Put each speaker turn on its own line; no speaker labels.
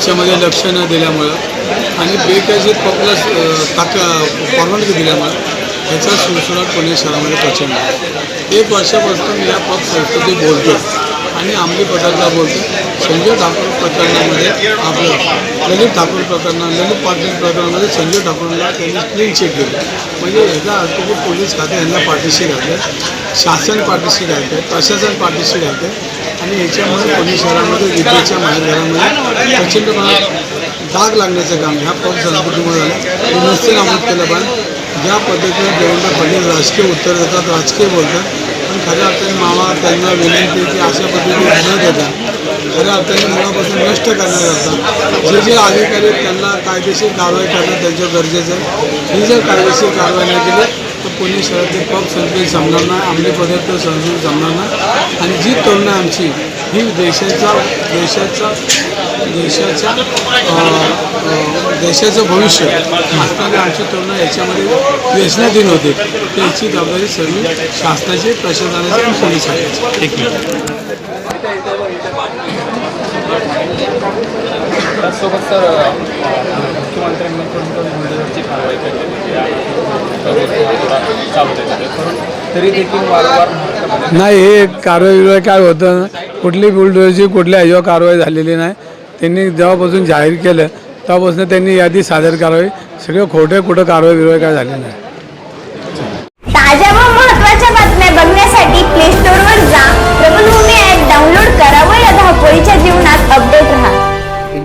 याच्यामध्ये लक्ष न दिल्यामुळं आणि बेकायदेशीर पबला ताका परवानगी दिल्यामुळं ह्याचा सुळसुळाट पुणे शहरामध्ये प्रचंड आहे. एक वर्षापासून मी या पब संस्कृती बोलतो आणि अंमली पदार्थ बोलतो. संजय ठाकूर प्रकरणामध्ये आपलं ललित ठाकूर प्रकरणा ललित पाटील प्रकरणामध्ये संजय ठाकूरला त्यांनी क्लीन चेक दिलं. म्हणजे ह्याचा अर्थ की पोलीस खाते यांना पाठीशी घालते शासन पाठीशी घालते प्रशासन पाठीशी घालते आणि याच्यामुळे पुणे शहरामध्ये विद्येच्या माहेरघरामध्ये प्रचंड प्रमाणात लागण्याचं काम ह्या पब संस्कृतीमुळे झालं. हे नसते नमूद केलं पण ज्या पद्धतीने देवेंद्र फडणवीस राजकीय उत्तर देतात राजकीय बोलतात. पण खऱ्या त्यांना विनंती की अशा पद्धतीने न देता खऱ्या अर्थाने मुळापासून नष्ट करण्याकरता जे जे अधिकारी आहेत त्यांना कायदेशीर कारवाई करणं त्यांचं गरजेचं आहे. ही जर कायदेशीर कारवाई नाही केली तर पुणे शहरातील पब संस्कृती जमणार नाही. अंमली पदार्थ संस्कृती जमणार नाही. आणि जी तरुण आमची ही देशाचा देशाचा देशाच्या देशाचं भविष्य. असताना आमची तरुण याच्यामध्ये व्यसनाधीन होते. त्याची जबाबदारी सर्व शासनाची प्रशासनाची आणि पोलीस खात्याची
एक मिनिट.
त्याचसोबत सर मुख्यमंत्र्यांनी पण बुलडोझरची कारवाई केली? तरी देखील वारंवार
नाही हे कारवाई काय होतं? कुठली बुलडोजरची कुठल्या ह्याच्यावर कारवाई झालेली नाही. त्यांनी जेव्हापासून जाहीर केलं तेव्हापासून त्यांनी यादी सादर करावी. सगळं खोटे कुठं कारवाई बिरवाई काय झाली नाही.